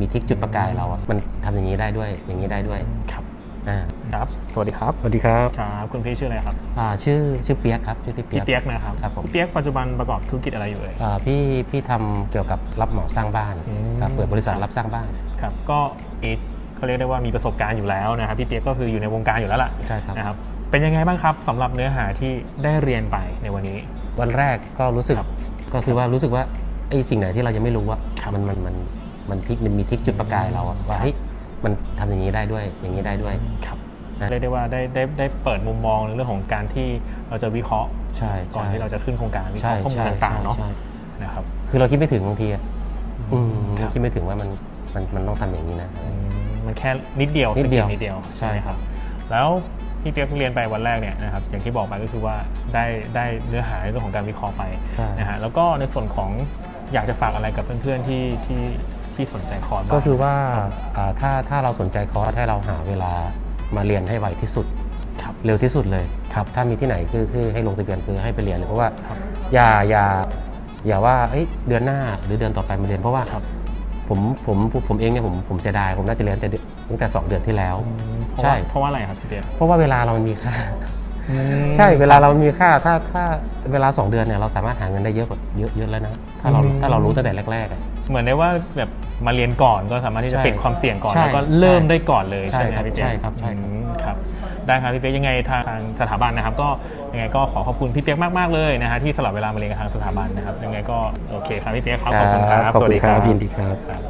มีทริกจุดประกายเราอะมันทำอย่างนี้ได้ด้วยอย่างนี้ได้ด้วยครับ อ่าครับ สวัสดีครับสวัสดีครับครับคุณพี่ชื่ออะไรครับอ่าชื่อชื่อเปียกครับชื่อพี่เปีพี่ยก เปียกนะครับครับผม พี่เปียกปัจจุบันประกอบธุรกิจอะไรอยู่เอ่ย อ่าพี่พี่ทำเกี่ยวกับรับเหมาสร้างบ้านอืม ครับเปิดบริษัทครับรับสร้างบ้านครับก็อีทเขาเรียกได้ว่ามีประสบการณ์อยู่แล้วนะครับพี่เปียกก็คืออยู่ในวงการอยู่แล้วล่ะใช่ครับ นะครับเป็นยังไงบ้างครับสำหรับเนื้อหาที่ได้เรียนไปในวันนี้ วันแรกก็รู้สึกครับก็คือว่ารู้สึกว่าไอ้สิ่งไหนที่เรายังไม่รู้ว่าครับมันมันมัน มันทริกมันมีทริกจุดประกายเราอะว่าเฮ้ยมันทำอย่างนี้ได้ด้วยอย่างนี้ได้ด้วยครับนะเรียกได้ว่าได้ได้ได้เปิดมุมมองในเรื่องของการที่เราจะวิเคราะห์ใช่ก่อนใช่ที่เราจะขึ้นโครงการวิเคใช่ราะห์ข้อมูลใช่ต่างๆเนาะใช่นะครับคือเราคิดไม่ถึงบางทีอะอืมครับคิดไม่ถึงว่ามันมันมันต้องทำอย่างนี้นะอืมมันแค่นิดเดียวนิดเดียวสกิลนิดเดียวใช่ไหมครับ แล้วพี่เปียกเรียนไปวันแรกเนี่ยนะครับอย่างที่บอกไปก็คือว่าได้ได้เนื้อหาในเรื่องของการวิเคราะห์ไปใช่นะฮะแล้วก็ในส่วนของอยากจะฝากอะไรกับเพื่อนๆที่ที่ ที่สนใจคอร์สบ้างก็คือว่าอ่าถ้าถ้าเราสนใจคอร์สให้เราหาเวลามาเรียนให้ไวที่สุด ครับ เร็วที่สุดเลยครับ ถ้ามีที่ไหนคือคือให้ลงทะเบียนคือให้ไปเรียนเลยเพราะว่าครับอย่าอย่าอย่าว่าเอ้ยเดือนหน้าหรือเดือนต่อไปมาเรียนเพราะว่าครับ ผมผมผมผมเองเนี่ยผมผมเสียดายผมน่าจะเรียนตั้งแต่เดือนตั้งแต่ 2 เดือนที่แล้ว เพราะใช่ ว่าเพราะว่าอะไรครับพี่เปียกเพราะว่าเวลาเรามันมีค่า อืม ใช่เวลาเรามันมีค่าถ้าถ้าเวลา 2 เดือนเนี่ยเราสามารถหาเงินได้เยอะกว่าเยอะเยอะแล้วนะถ้าเราอืม ถ้าเรารู้ตั้งแต่แรกๆอะ เหมือนได้ว่าแบบ มาเรียนก่อนก็สามารถที่จะใช่เปลี่ยนความเสี่ยงก่อนใช่แล้วก็เริ่มใช่ได้ก่อนเลยใช่ใช่ไหมครับพี่เปียกใช่ครับใช่ครับอืมครับได้ครับพี่เปียกยังไงทางสถาบันนะครับ ก็ยังไงก็ขอขอบคุณพี่เปียกมากๆเลยนะฮะที่สละเวลามาเรียนกับทางสถาบันนะครับยังไงก็โอเคครับพี่เปียกครับขอบคุณครับขอบสวัสคุณดีคครัรับบยินดีครับครับ